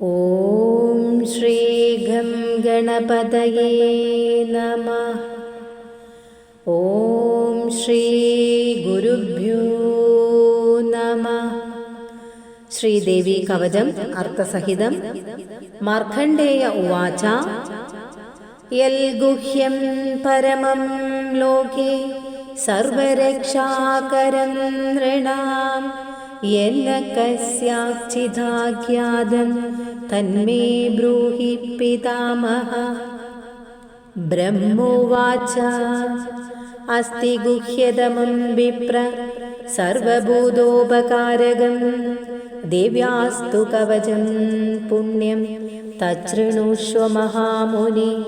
ॐ श्रीघं गणपतये नमः ॐ श्रीगुरुभ्यो नमः ശ്രീദേവി കവചം അർത്ഥസഹിതം മാർക്കണ്ഡേയ ഉവാച യൽഗുഹ്യം പരമം ലോകേ സർവരക്ഷാകരം നൃണാം യല്ല കസ്യാച്ചിദാഖ്യാതം തന്മേ ബ്രൂഹി പിതാമഹ. ബ്രഹ്മോവാച. അസ്തി ഗുഹ്യതമം വിപ്ര സർവഭൂതോപകാരകം. ദിവ്യാസ്തു കവചം പുണ്യം തൃണുഷ്വ മഹാമുനി.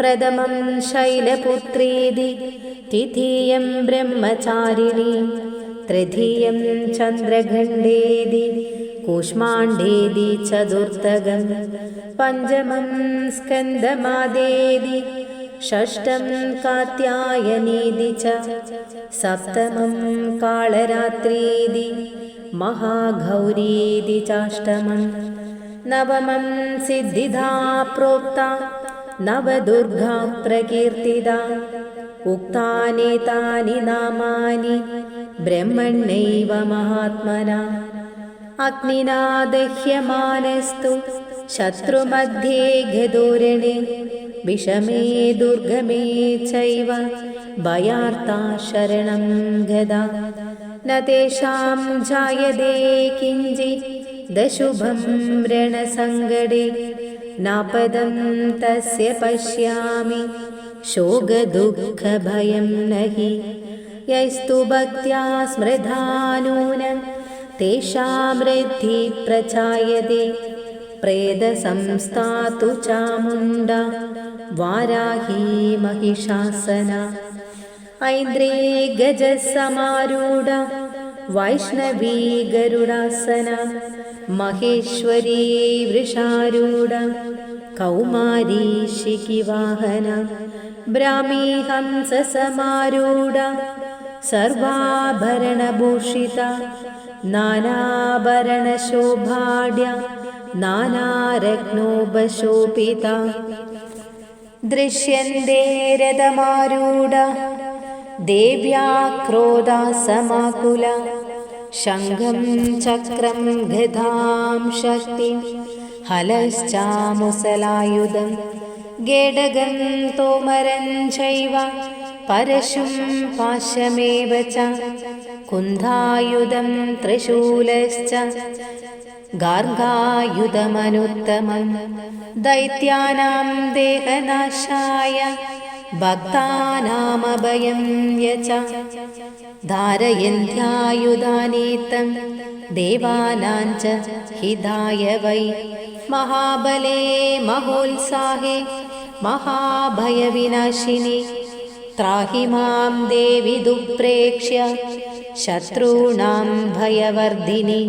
പ്രഥമം ശൈലപുത്രീതി. ദ്വിതീയം ബ്രഹ്മചാരിണീം. तृतीयं चन्द्रखण्डेदि कूष्माण्डेदि चतुर्थकं पञ्चमं स्कन्दमादेदि षष्ठं कात्यायनीदि च सप्तमं कालरात्रीदि महागौरीदि चाष्टमं नवमं सिद्धिधा प्रोक्ता नवदुर्गा प्रकीर्तिदा उक्तानेतानि नामानि ब्रह्मण्यैव महात्मना अग्निना दह्यमानस्तु शत्रुमध्ये गदोरणे विषमे दुर्गमे चैव भयार्ता शरणं गदा न तेषां जायते किञ्चित् दशुभं रणसङ्गडे नापदं तस्य पश्यामि शोकदुःखभयं न हि यस्तु भक्त्या स्मृधा नूनं तेषां वृद्धि प्रचायते प्रेदसंस्थातु चामुण्डा वाराही महिषासना ऐन्द्रे गजसमारूढा वैष्णवी गरुडासना महेश्वरी वृषारूढा कौमारी शिखिवाहना ब्राह्मी हंससमारूढा सर्वाभरणभूषिता नानाभरणशोभाढ्या नानारत्नोपशोभिता दृश्यन्ते रथमारूढा देव्या क्रोधा समाकुला शङ्खं चक्रं गदां शक्तिं हलश्चामुसलायुधं गेडगं तोमरं चैव परशुं पाशमेव च कुन्धायुधं त्रिशूलश्च गार्गायुधमनुत्तमं दैत्यानां देहनाशाय भक्तानामभयं यच धारयन्त्यायुधानीतं देवानां च हिताय वै महाबले महोत्साहे महाभयविनाशिनि त्राहि मां देवि दुप्रेक्ष्य शत्रूणां भयवर्धिनि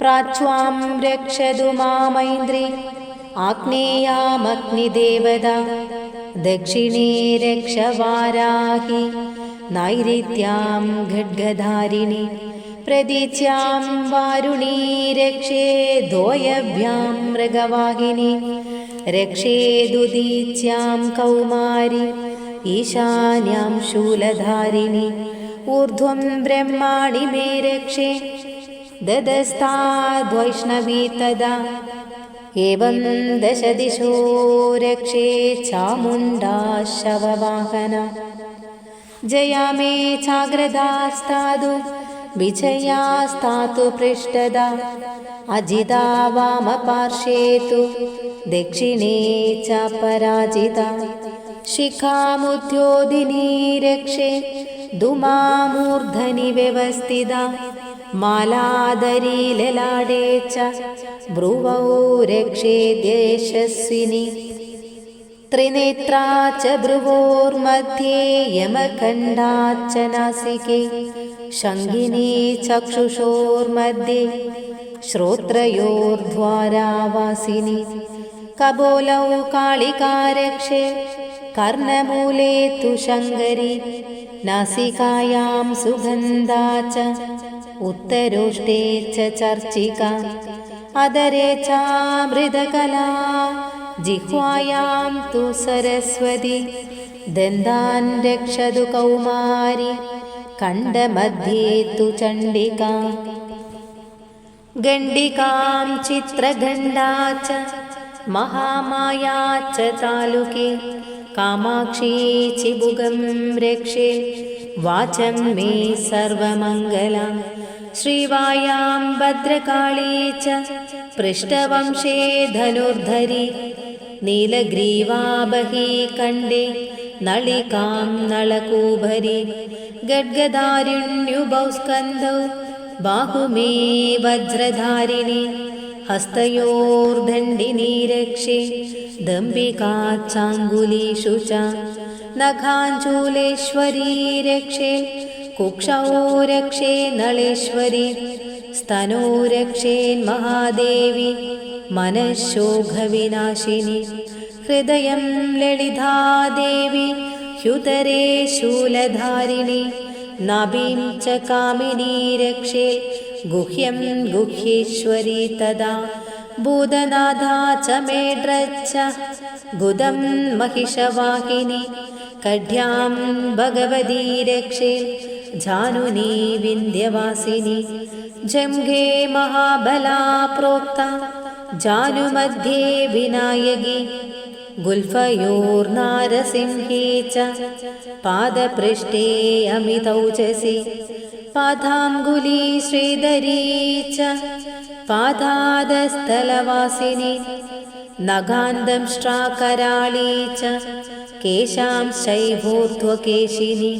प्राच्वां रक्षतु मामैन्द्रि आग्नेयामग्निदेवता दक्षिणे रक्षवाराहि नैऋत्यां खड्गधारिणि प्रतीच्यां वारुणी रक्षे दोयभ्यां मृगवाहिनि रक्षेदुदीच्यां कौमारि ईशान्यां शूलधारिणि ऊर्ध्वं ब्रह्माणि मे रक्षे ददस्ताद्वैष्णवी तदा एवं दशदिशो रक्षे चामुण्डा शववाहना जया मे चाग्रदास्तादु विजयास्तातु पृष्ठदा अजिता वामपार्श्वे तु दक्षिणे च पराजिता शिखामुद्योधिनी रक्षे धुमामूर्धनि व्यवस्थिता मालादरी ललाडे च भ्रुवौ रक्षे देशस्विनि त्रिनेत्रा च भ्रुवोर्मध्ये यमखण्डाच्च नासिके शङ्गिनी चक्षुषोर्मध्ये श्रोत्रयोर्द्वारावासिनि कबोलौ कालिकारक्षे कर्णमूले तु शङ्करी नासिकायां सुगन्धा च उत्तरोष्टे च चर्चिका अदरे चामृतकला जिह्वायां तु सरस्वती दन्तान् रक्षतु कौमारी कण्डमध्ये तु चण्डिका। गण्डिकां चित्रगण्डा च महामाया च तालुके कामाक्षी चिबुगं रक्षे वाचं मे सर्वमङ्गला श्रीवायां भद्रकाली च पृष्ठवंशे धनुर्धरि नीलग्रीवाबही कण्डे नळिकां नळकूभरि गड्गदारिण्युभौ स्कन्धौ बाहुमे वज्रधारिणि हस्तयोर्दण्डिनी रक्षे दम्बिका चाङ्गुलीषु च नखाञ्चूलेश्वरी रक्षे कुक्षौ रक्षे नळेश्वरी स्तनो रक्षेन्महादेवी मनःशोघविनाशिनि हृदयं ललिता देवी ह्युदरे शूलधारिणि नाभिं च कामिनी रक्षे गुह्यं गुह्येश्वरी तदा भूतनाथा च मेड्रच्च गुदं महिषवाहिनि कढ्यां भगवती रक्षे जानुनी विन्ध्यवासिनि जङ्घे महाबला प्रोक्ता जानुमध्ये विनायकी गुल्फयोर्नारसिंहे च पादपृष्ठे अमितौचसि पादाङ्गुली श्रीधरी च पादादस्थलवासिनि नगान्दंष्ट्राकराळी च केशांशैभूर्ध्वकेशिनि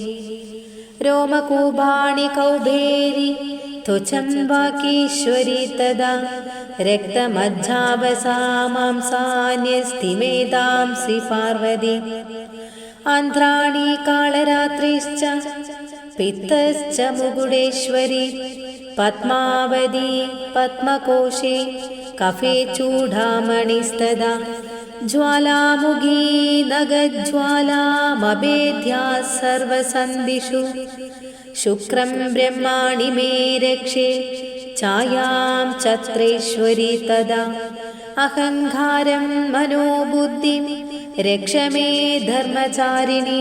रोमकूभाणि कौभेरि त्वचं वाकीश्वरी तदा रक्तमज्जावसा मांसान्यस्तिमेदांसि पार्वती आन्ध्राणि कालरात्रिश्च पित्तश्च मुकुडेश्वरी पद्मावती पद्मकोशे कफे चूडामणिस्तदा ज्वालामुखी नगज्वालामभेद्या सर्वसन्दिषु शुक्रं ब्रह्माणि मे रक्षे छायां चत्रेश्वरी तदा अहङ्कारं मनोबुद्धिं रक्ष मे धर्मचारिणि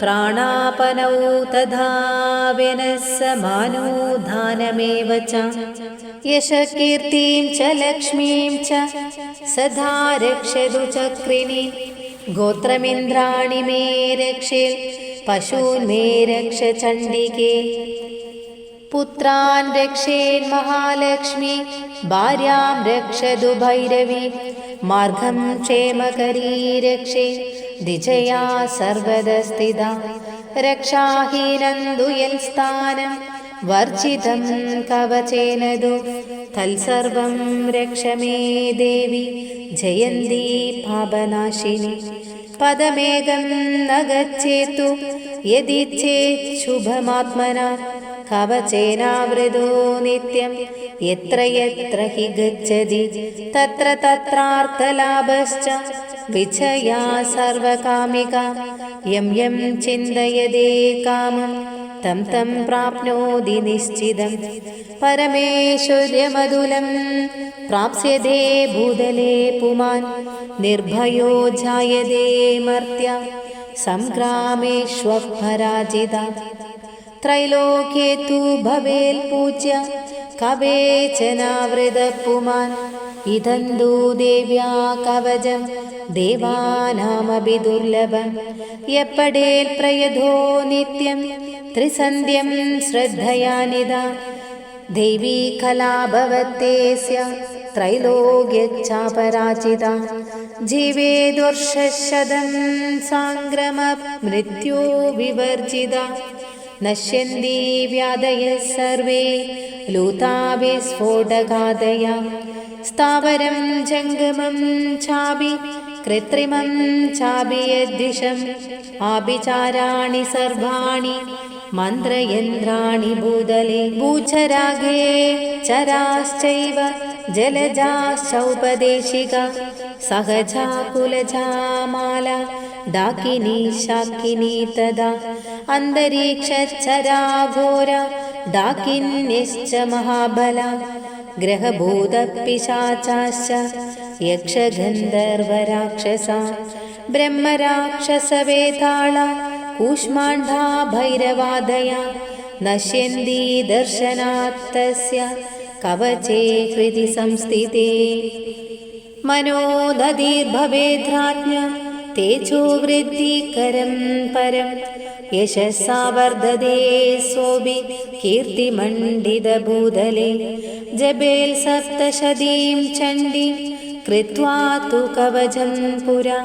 प्राणापनौ तथा विनस्समानो दानमेव च यशकीर्तिं च लक्ष्मीं च सदा रक्षतु चक्रिणि गोत्रमिन्द्राणि मे रक्षे पशून् मे रक्ष चण्डिके पुत्रान् रक्षेन्महालक्ष्मी भार्यां रक्षतु भैरवी मार्गं क्षेमकरी रक्षे ദിജയാ സർവദസ്ഥിത രക്ഷാഹീനന്തു യൽ സ്ഥാനം. വർജിതം കവചേനതു തത്സർവം രക്ഷമേ ദേവി. ജയന്തി പാപനാശിനി. പദമേകം നഗച്ചേതു യദിച്ഛേത് ശുഭമാത്മന. കവചേനാവൃതോ നിത്യം. യത്ര യത്ര ഹി ഗച്ഛതി. തത്ര തത്രാർത്ഥലാഭശ്ച. विजया सर्वकामिका यं यं चिन्तयते कामं तं तं प्राप्नोति निश्चितं परमेश्वर्यमधुलं प्राप्स्यते भूतले पुमान् निर्भयो जायते मर्त्या सङ्ग्रामेष्वः पराजिता त्रैलोक्ये तु भवेल्पूज्य कवेचनावृतपुमान् ഇതന്തൂ ദേവ്യാ കവചം. ദേവാനാമഭി ദുർലഭം. എപ്പടേൽ പ്രയതോ നിത്യം. ത്രിസന്ധ്യം ശ്രദ്ധയാനിത. ദേവീ കലാഭവത്തേസ്യ ത്രൈലോക്യച്ചാപരാജിത. ജീവേ ദുർഷശതം സാംഗ്രമ മൃത്യോ വിവർജിത. നശ്യന്തി വ്യാധയ സർവേ. ലൂതാവിസ്ഫോടകാദയ लूताविस्फोटगादया स्थावरं जङ्गमं चापि कृत्रिमं चापि यद्विषम् आभिचाराणि सर्वाणि मन्त्रयन्त्राणि भूदले भूचरागे चराश्चैव जलजाश्चौपदेशिका सहजा कुलजा माला डाकिनी शाकिनी तदा अन्तरीक्षचराघोर डाकिन्यश्च महाबला ഗ്രഹഭൂതപിശാചാശ്ച യക്ഷഗന്ധർവരാക്ഷസ ബ്രഹ്മരാക്ഷസവേതാള കൂഷ്മാണ്ഡാ ഭൈരവാദയ നശ്യന്തി ദർശനാത്തസ്യ കവചേ ഹൃദി സംസ്ഥിതേ. മനോദതിർഭവേദ്രാജ്ഞ തേജോ वृद्धिकरं പരം യശസ്സാ വർദ്ധതേ സ്വോഭി കീർത്തിമണ്ഡിതഭൂതലെ ജബേൽ സപ്തശതീം ചണ്ഡീം कृत्वा तु कवचं पुरा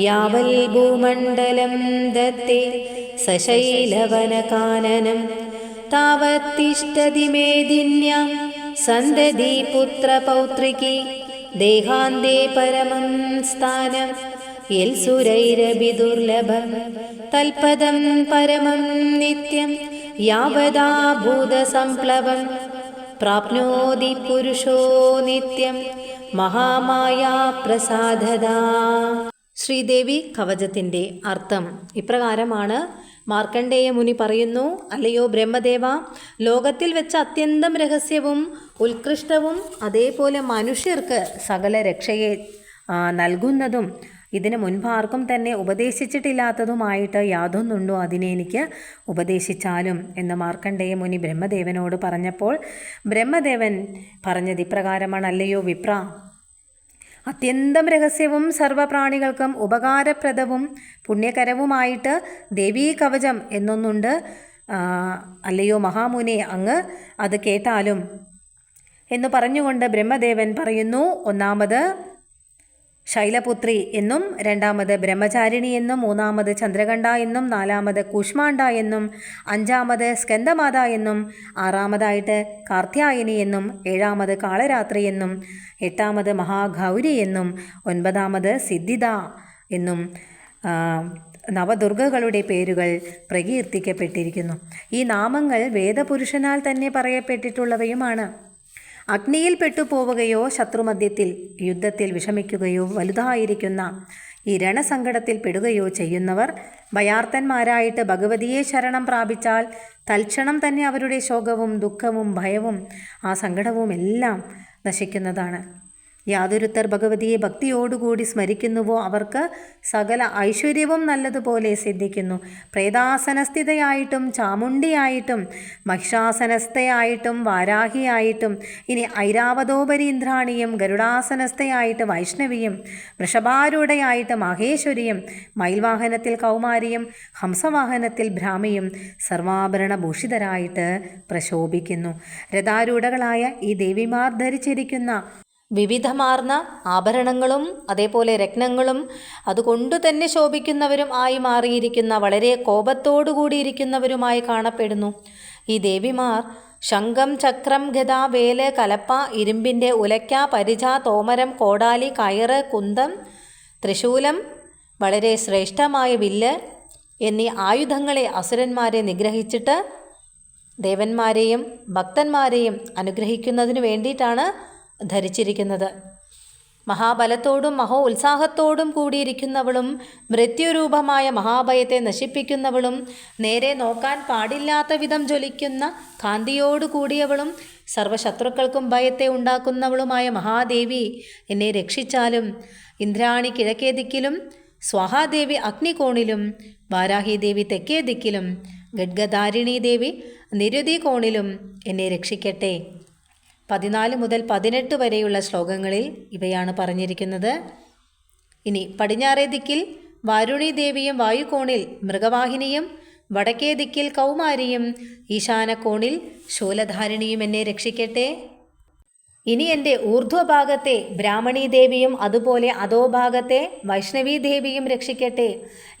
यावल् भूमण्डलं दत्ते सशैलवनकाननं तावत्तिष्ठति मेदिन्यां सन्दधि पुत्रपौत्रिकी देहान्ते परमं യൽ സുരൈരഭി ദുർലഭം തൽപദം പരമം നിത്യം യാവതാ ഭൂതസംപ്ലവം പ്രാപ്നോതി പുരുഷോ നിത്യം മഹാമായാ പ്രസാദതാ. ശ്രീദേവി കവചത്തിന്റെ അർത്ഥം ഇപ്രകാരമാണ്. മാർക്കണ്ഡേയ മുനി പറയുന്നു അല്ലയോ ബ്രഹ്മദേവ ലോകത്തിൽ വെച്ച് അത്യന്തം രഹസ്യവും ഉത്കൃഷ്ടവും അതേപോലെ മനുഷ്യർക്ക് സകല രക്ഷയെ നൽകുന്നതും ഇതിന് മുൻപാർക്കും തന്നെ ഉപദേശിച്ചിട്ടില്ലാത്തതുമായിട്ട് യാതൊന്നുണ്ടോ അതിനെ എനിക്ക് ഉപദേശിച്ചാലും? എന്ന് മാർക്കണ്ഡേയ മുനി ബ്രഹ്മദേവനോട് പറഞ്ഞപ്പോൾ ബ്രഹ്മദേവൻ പറഞ്ഞത് ഇപ്രകാരമാണ് അല്ലയോ വിപ്ര? അത്യന്തം രഹസ്യവും സർവപ്രാണികൾക്കും ഉപകാരപ്രദവും പുണ്യകരവുമായിട്ട് ദേവീ കവചം എന്നൊന്നുണ്ട്. അല്ലയോ മഹാമുനി അങ്ങ് അത് കേട്ടാലും? എന്ന് പറഞ്ഞുകൊണ്ട് ബ്രഹ്മദേവൻ പറയുന്നു ഒന്നാമത് ശൈലപുത്രി എന്നും രണ്ടാമത് ബ്രഹ്മചാരിണി എന്നും മൂന്നാമത് ചന്ദ്രകണ്ഠ എന്നും നാലാമത് കുഷ്മാണ്ട എന്നും അഞ്ചാമത് സ്കന്ദമാത എന്നും ആറാമതായിട്ട് കാർത്യായനി എന്നും ഏഴാമത് കാളരാത്രി എന്നും എട്ടാമത് മഹാഗൗരി എന്നും ഒൻപതാമത് സിദ്ധിത എന്നും നവദുർഗകളുടെ പേരുകൾ പ്രകീർത്തിക്കപ്പെട്ടിരിക്കുന്നു. ഈ നാമങ്ങൾ വേദപുരുഷനാൽ തന്നെ പറയപ്പെട്ടിട്ടുള്ളവയുമാണ്. അഗ്നിയിൽ പെട്ടുപോവുകയോ ശത്രുമധ്യത്തിൽ യുദ്ധത്തിൽ വിഷമിക്കുകയോ വലുതായിരിക്കുന്ന ഈ രണസങ്കടത്തിൽ പെടുകയോ ചെയ്യുന്നവർ ഭയാർത്ഥന്മാരായിട്ട് ഭഗവതിയെ ശരണം പ്രാപിച്ചാൽ തൽക്ഷണം തന്നെ അവരുടെ ശോകവും ദുഃഖവും ഭയവും ആ സങ്കടവും എല്ലാം നശിക്കുന്നതാണ്. യാതൊരുത്തർ ഭഗവതിയെ ഭക്തിയോടുകൂടി സ്മരിക്കുന്നുവോ അവർക്ക് സകല ഐശ്വര്യവും നല്ലതുപോലെ സിദ്ധിക്കുന്നു. പ്രേതാസനസ്ഥിതയായിട്ടും ചാമുണ്ടിയായിട്ടും മഹിഷാസനസ്ഥയായിട്ടും വാരാഹിയായിട്ടും ഇനി ഐരാവതോപരി ഇന്ദ്രാണിയും ഗരുഡാസനസ്ഥയായിട്ട് വൈഷ്ണവിയും വൃഷഭാരൂഢയായിട്ട് മഹേശ്വരിയും മയിൽവാഹനത്തിൽ കൗമാരിയും ഹംസവാഹനത്തിൽ ഭ്രാമിയും സർവാഭരണ ഭൂഷിതരായിട്ട് പ്രശോഭിക്കുന്നു. രഥാരൂഢകളായ ഈ ദേവിമാർ ധരിച്ചിരിക്കുന്ന വിവിധമാർന്ന ആഭരണങ്ങളും അതേപോലെ രത്നങ്ങളും അതുകൊണ്ട് തന്നെ ശോഭിക്കുന്നവരും ആയി മാറിയിരിക്കുന്ന വളരെ കോപത്തോടു കൂടിയിരിക്കുന്നവരുമായി കാണപ്പെടുന്നു. ഈ ദേവിമാർ ശംഖം ചക്രം ഗത വേൽ കലപ്പ ഇരുമ്പിന്റെ ഉലയ്ക്ക പരിച തോമരം കോടാലി കയറ് കുന്തം തൃശൂലം വളരെ ശ്രേഷ്ഠമായ വില്ല് എന്നീ ആയുധങ്ങളെ അസുരന്മാരെ നിഗ്രഹിച്ചിട്ട് ദേവന്മാരെയും ഭക്തന്മാരെയും അനുഗ്രഹിക്കുന്നതിന് വേണ്ടിയിട്ടാണ് ധരിച്ചിരിക്കുന്നത്. മഹാബലത്തോടും മഹോ ഉത്സാഹത്തോടും കൂടിയിരിക്കുന്നവളും മൃത്യുരൂപമായ മഹാഭയത്തെ നശിപ്പിക്കുന്നവളും നേരെ നോക്കാൻ പാടില്ലാത്ത വിധം ജ്വലിക്കുന്ന കാന്തിയോടു കൂടിയവളും സർവശത്രുക്കൾക്കും ഭയത്തെ ഉണ്ടാക്കുന്നവളുമായ മഹാദേവി എന്നെ രക്ഷിച്ചാലും ഇന്ദ്രാണി കിഴക്കേ ദിക്കിലും സ്വാഹാദേവി അഗ്നികോണിലും വാരാഹി ദേവി തെക്കേ ദിക്കിലും ഗഡ്ഗധാരിണി ദേവി നിരുതി കോണിലും എന്നെ രക്ഷിക്കട്ടെ. പതിനാല് മുതൽ പതിനെട്ട് വരെയുള്ള ശ്ലോകങ്ങളിൽ ഇവയാണ് പറഞ്ഞിരിക്കുന്നത്. ഇനി പടിഞ്ഞാറേ ദിക്കിൽ വാരുണി ദേവിയും വായുകോണിൽ മൃഗവാഹിനിയും വടക്കേ ദിക്കിൽ കൗമാരിയും ഈശാനക്കോണിൽ ശൂലധാരിണിയും എന്നെ രക്ഷിക്കട്ടെ. ഇനി എന്റെ ഊർധ്വഭാഗത്തെ ബ്രാഹ്മണി ദേവിയും അതുപോലെ അധോഭാഗത്തെ വൈഷ്ണവി ദേവിയും രക്ഷിക്കട്ടെ.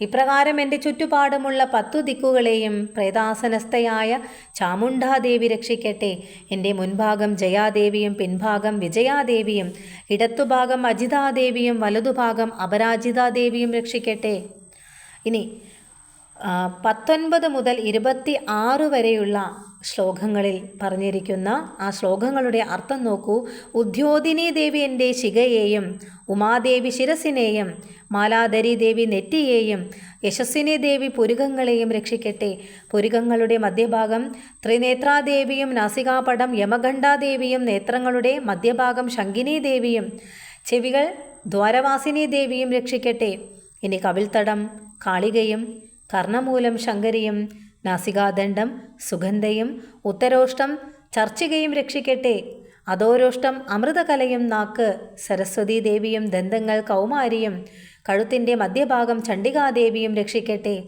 ഇപ്രകാരം എന്റെ ചുറ്റുപാടുമുള്ള പത്തു ദിക്കുകളെയും പ്രേതാസനസ്ഥയായ ചാമുണ്ഡാദേവി രക്ഷിക്കട്ടെ. എന്റെ മുൻഭാഗം ജയാദേവിയും പിൻഭാഗം വിജയാദേവിയും ഇടത്തുഭാഗം അജിതാദേവിയും വലതുഭാഗം അപരാജിതാദേവിയും രക്ഷിക്കട്ടെ. ഇനി പത്തൊൻപത് മുതൽ ഇരുപത്തി ആറ് വരെയുള്ള ശ്ലോകങ്ങളിൽ പറഞ്ഞിരിക്കുന്ന ആ ശ്ലോകങ്ങളുടെ അർത്ഥം നോക്കൂ. ഉദ്യോദിനി ദേവി എന്റെ ശിഖയെയും ഉമാദേവി ശിരസിനെയും മാലാധരി ദേവി നെറ്റിയെയും യശസ്വിനി ദേവി പുരുകങ്ങളെയും രക്ഷിക്കട്ടെ. പുരുകങ്ങളുടെ മധ്യഭാഗം ത്രിനേത്രാദേവിയും നാസികാപടം യമഖണ്ഠാദേവിയും നേത്രങ്ങളുടെ മധ്യഭാഗം ശങ്കിനി ദേവിയും ചെവികൾ ദ്വാരവാസിനി ദേവിയും രക്ഷിക്കട്ടെ. ഇനി കവിൾത്തടം കാളികയും കർണമൂലം ശങ്കരിയും നാസികാദണ്ഡം സുഗന്ധയും ഉത്തരോഷ്ടം ചർച്ചികയും രക്ഷിക്കട്ടെ. അധോരോഷ്ടം അമൃതകലയും നാക്ക് സരസ്വതീ ദേവിയും ദന്തങ്ങൾ കൗമാരിയും കഴുത്തിന്റെ മധ്യഭാഗം ചണ്ഡികാദേവിയും രക്ഷിക്കട്ടെ.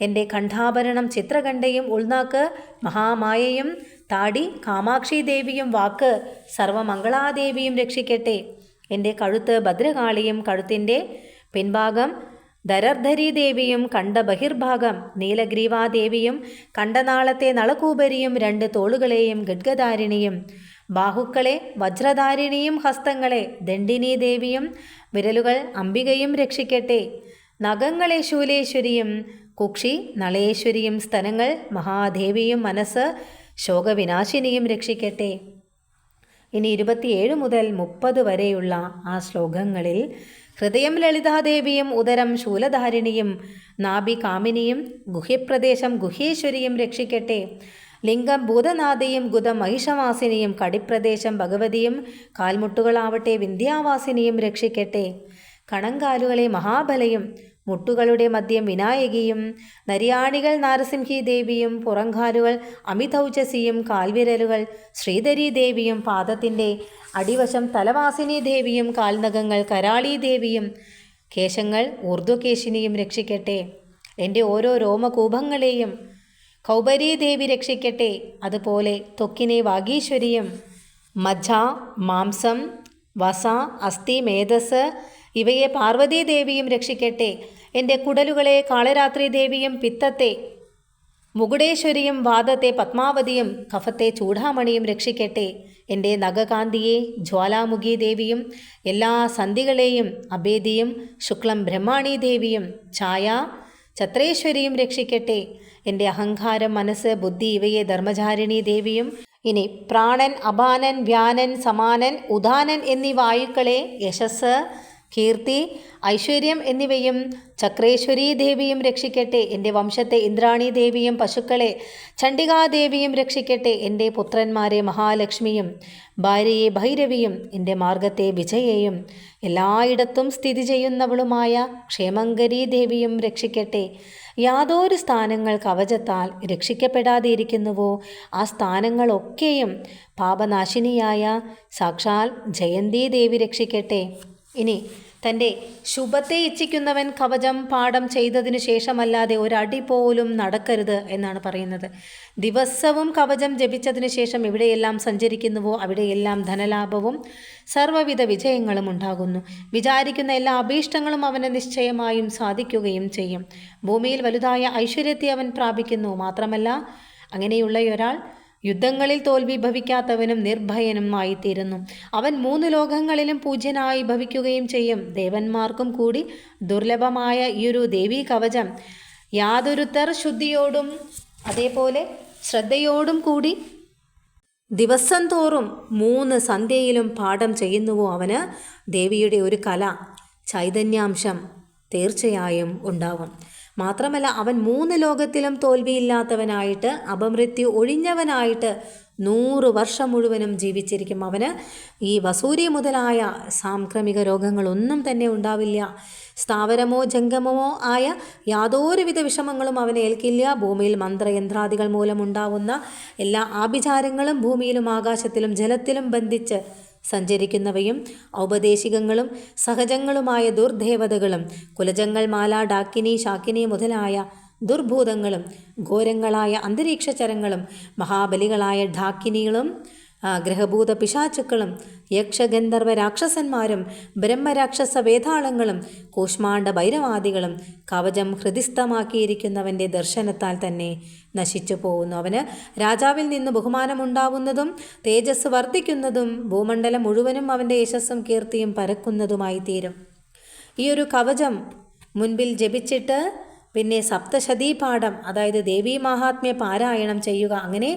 എന്റെ കണ്ഠാഭരണം ചിത്രകണ്ഠയും ഉൾനാക്ക് മഹാമായയും താടി കാമാക്ഷി ദേവിയും വാക്ക് സർവമംഗളാദേവിയും രക്ഷിക്കട്ടെ. എന്റെ കഴുത്ത് ഭദ്രകാളിയും കഴുത്തിന്റെ പിൻഭാഗം ധരർധരി ദേവിയും കണ്ട ബഹിർഭാഗം നീലഗ്രീവാദേവിയും കണ്ടനാളത്തെ നളകൂപരിയും രണ്ട് തോളുകളെയും ഗഡ്ഗധാരിണിയും ബാഹുക്കളെ വജ്രധാരിണിയും ഹസ്തങ്ങളെ ദണ്ഡിനി ദേവിയും വിരലുകൾ അംബികയും രക്ഷിക്കട്ടെ. നഖങ്ങളെ ശൂലേശ്വരിയും കുക്ഷി നളേശ്വരിയും സ്തനങ്ങൾ മഹാദേവിയും മനസ്സ് ശോകവിനാശിനിയും രക്ഷിക്കട്ടെ. ഇനി ഇരുപത്തിയേഴ് മുതൽ മുപ്പത് വരെയുള്ള ആ ശ്ലോകങ്ങളിൽ ഹൃദയം ലളിതാദേവിയും ഉദരം ശൂലധാരിണിയും നാഭി കാമിനിയും ഗുഹ്യപ്രദേശം ഗുഹേശ്വരിയും രക്ഷിക്കട്ടെ. ലിംഗം ഭൂതനാഥയും ഗുത മഹിഷവാസിനിയും കടിപ്രദേശം ഭഗവതിയും കാൽമുട്ടുകളാവട്ടെ വിന്ധ്യാവാസിനിയും രക്ഷിക്കട്ടെ. കണങ്കാലുകളെ മഹാബലയും മുട്ടുകളുടെ മധ്യം വിനായകിയും നരിയാണികൾ നാരസിംഹി ദേവിയും പുറംകാലുകൾ അമിതൗചസിയും കാൽവിരലുകൾ ശ്രീധരി ദേവിയും പാദത്തിന്റെ അടിവശം തലവാസിനി ദേവിയും കാൽനഖങ്ങൾ കരാളി ദേവിയും കേശങ്ങൾ ഊർധ്വകേശിനിയും രക്ഷിക്കട്ടെ. എന്റെ ഓരോ രോമകൂപങ്ങളെയും കൗബരീ ദേവി രക്ഷിക്കട്ടെ. അതുപോലെ തൊക്കിനെ വാഗീശ്വരിയും മജ്ജ മാംസം വസ അസ്ഥി മേധസ് ഇവയെ പാർവതീദേവിയും രക്ഷിക്കട്ടെ. എന്റെ കുടലുകളെ കാളരാത്രി ദേവിയും പിത്തത്തെ മുകുടേശ്വരിയും വാദത്തെ പത്മാവതിയും കഫത്തെ ചൂടാമണിയും രക്ഷിക്കട്ടെ. എന്റെ നഖകാന്തിയെ ജ്വാലാമുഖി ദേവിയും എല്ലാ സന്ധികളെയും അഭേദിയും ശുക്ലം ബ്രഹ്മാണി ദേവിയും ഛായ ഛത്രേശ്വരിയും രക്ഷിക്കട്ടെ. എന്റെ അഹങ്കാരം മനസ്സ് ബുദ്ധി ഇവയെ ധർമ്മചാരിണി ദേവിയും ഇനി പ്രാണൻ അപാനൻ വ്യാനൻ സമാനൻ ഉദാനൻ എന്നീ വായുക്കളെ യശസ് കീർത്തി ഐശ്വര്യം എന്നിവയും ചക്രേശ്വരി ദേവിയും രക്ഷിക്കട്ടെ എന്റെ വംശത്തെ ഇന്ദ്രാണി ദേവിയും പശുക്കളെ ചണ്ഡികാദേവിയും രക്ഷിക്കട്ടെ എന്റെ പുത്രന്മാരെ മഹാലക്ഷ്മിയും ഭാര്യയെ ഭൈരവിയും എന്റെ മാർഗത്തെ വിജയയും എല്ലായിടത്തും സ്ഥിതി ചെയ്യുന്നവളുമായ ക്ഷേമങ്കരീ ദേവിയും രക്ഷിക്കട്ടെ. യാതൊരു സ്ഥാനങ്ങൾ കവചത്താൽ രക്ഷിക്കപ്പെടാതെ ഇരിക്കുന്നുവോ ആ സ്ഥാനങ്ങളൊക്കെയും പാപനാശിനിയായ സാക്ഷാൽ ജയന്തി ദേവി രക്ഷിക്കട്ടെ. ഇനി തന്റെ ശുഭത്തെ ഇച്ഛിക്കുന്നവൻ കവചം പാഠം ചെയ്തതിനു ശേഷമല്ലാതെ ഒരടി പോലും നടക്കരുത് എന്നാണ് പറയുന്നത്. ദിവസവും കവചം ജപിച്ചതിന് ശേഷം എവിടെയെല്ലാം സഞ്ചരിക്കുന്നുവോ അവിടെയെല്ലാം ധനലാഭവും സർവവിധ വിജയങ്ങളും ഉണ്ടാകുന്നു. വിചാരിക്കുന്ന എല്ലാ അഭീഷ്ടങ്ങളും അവന് നിശ്ചയമായും സാധിക്കുകയും ചെയ്യും. ഭൂമിയിൽ വലുതായ ഐശ്വര്യത്തെ അവൻ പ്രാപിക്കുന്നു. മാത്രമല്ല അങ്ങനെയുള്ള ഒരാൾ യുദ്ധങ്ങളിൽ തോൽവി ഭവിക്കാത്തവനും നിർഭയനും ആയിത്തീരുന്നു അവൻ മൂന്ന് ലോകങ്ങളിലും പൂജ്യനായി ഭവിക്കുകയും ചെയ്യും. ദേവന്മാർക്കും കൂടി ദുർലഭമായ ഈ ഒരു ദേവീ കവചം യാതൊരുത്തർ ശുദ്ധിയോടും അതേപോലെ ശ്രദ്ധയോടും കൂടി ദിവസം തോറും മൂന്ന് സന്ധ്യയിലും പാഠം ചെയ്യുന്നുവോ അവന്? ദേവിയുടെ ഒരു കല ചൈതന്യാംശം തീർച്ചയായും ഉണ്ടാവും. മാത്രമല്ല അവൻ മൂന്ന് ലോകത്തിലും തോൽവിയില്ലാത്തവനായിട്ട് അപമൃത്യു ഒഴിഞ്ഞവനായിട്ട് നൂറ് വർഷം മുഴുവനും ജീവിച്ചിരിക്കും. അവന് ഈ വസൂരി മുതലായ സാംക്രമിക രോഗങ്ങളൊന്നും തന്നെ ഉണ്ടാവില്ല. സ്ഥാവരമോ ജംഗമമോ ആയ യാതൊരുവിധ വിഷമങ്ങളും അവനെ ഏൽക്കില്ല. ഭൂമിയിൽ മന്ത്രയന്ത്രാദികൾ മൂലമുണ്ടാവുന്ന എല്ലാ ആഭിചാരങ്ങളും ഭൂമിയിലും ആകാശത്തിലും ജലത്തിലും ബന്ധിച്ച് സഞ്ചരിക്കുന്നവയും ഔപദേശികങ്ങളും സഹജങ്ങളുമായ ദുർദേവതകളും കുലജങ്ങൾ മാല ഡാക്കിനി ശാക്കിനി മുതലായ ദുർഭൂതങ്ങളും ഘോരങ്ങളായ അന്തരീക്ഷചരങ്ങളും മഹാബലികളായ ഢാക്കിനികളും ആ, ഗ്രഹഭൂത പിശാചുക്കളും യക്ഷഗന്ധർവ രാക്ഷസന്മാരും ബ്രഹ്മരാക്ഷസ വേതാളങ്ങളും കൂഷ്മാണ്ഡ ഭൈരവാദികളും കവചം ഹൃദിസ്ഥമാക്കിയിരിക്കുന്നവന്റെ ദർശനത്താൽ തന്നെ നശിച്ചു പോകുന്നു. അവന് രാജാവിൽ നിന്ന് ബഹുമാനമുണ്ടാവുന്നതും തേജസ് വർദ്ധിക്കുന്നതും ഭൂമണ്ഡലം മുഴുവനും അവന്റെ യശസ്സും കീർത്തിയും പരക്കുന്നതുമായി തീരും. ഈ ഒരു കവചം മുൻപിൽ ജപിച്ചിട്ട് പിന്നെ സപ്തശതീ പാഠം അതായത് ദേവീ മഹാത്മ്യ പാരായണം ചെയ്യുക അങ്ങനെ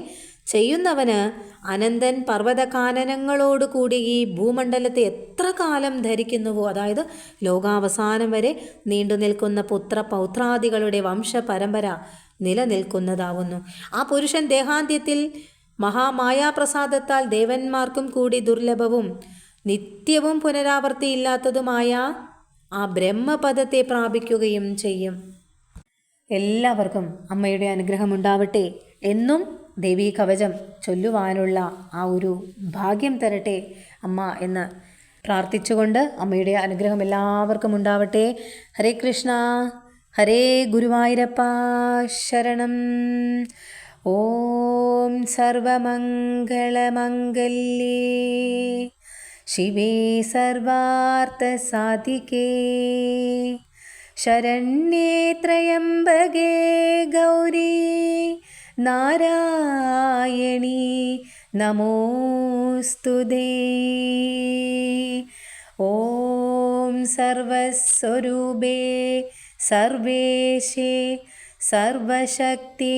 ചെയ്യുന്നവന് അനന്തൻ പർവതകാനനങ്ങളോട് കൂടി ഈ ഭൂമണ്ഡലത്തെ എത്ര കാലം ധരിക്കുന്നുവോ അതായത് ലോകാവസാനം വരെ നീണ്ടു നിൽക്കുന്ന പുത്ര പൗത്രാദികളുടെ വംശപരമ്പര നിലനിൽക്കുന്നതാവുന്നു. ആ പുരുഷൻ ദേഹാന്ത്യത്തിൽ മഹാമായാപ്രസാദത്താൽ ദേവന്മാർക്കും കൂടി ദുർലഭവും നിത്യവും പുനരാവർത്തിയില്ലാത്തതുമായ ആ ബ്രഹ്മപദത്തെ പ്രാപിക്കുകയും ചെയ്യും. എല്ലാവർക്കും അമ്മയുടെ അനുഗ്രഹമുണ്ടാവട്ടെ എന്നും ദേവീ കവചം ചൊല്ലുവാനുള്ള ആ ഒരു ഭാഗ്യം തരട്ടെ അമ്മ എന്ന് പ്രാർത്ഥിച്ചുകൊണ്ട് അമ്മയുടെ അനുഗ്രഹം എല്ലാവർക്കും ഉണ്ടാവട്ടെ. ഹരേ കൃഷ്ണ ഹരേ ഗുരുവായൂരപ്പ ശരണം. ഓം സർവമംഗളമംഗല്യേ. ശിവേ സർവാർത്ഥസാധികേ ശരണ്യേ ത്രയംബകേ ഗൗരി. നാരായണി നമോസ്തുതേ ഓം സർവസ്വരൂപേ സർവേശേ സർവശക്തി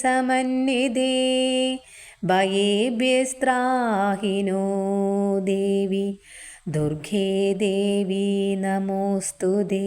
സമന്വിതേ ഭയേഭ്യസ്ത്രാഹിനോ ദേവി ദുർഗേ ദേവി നമോസ്തുതേ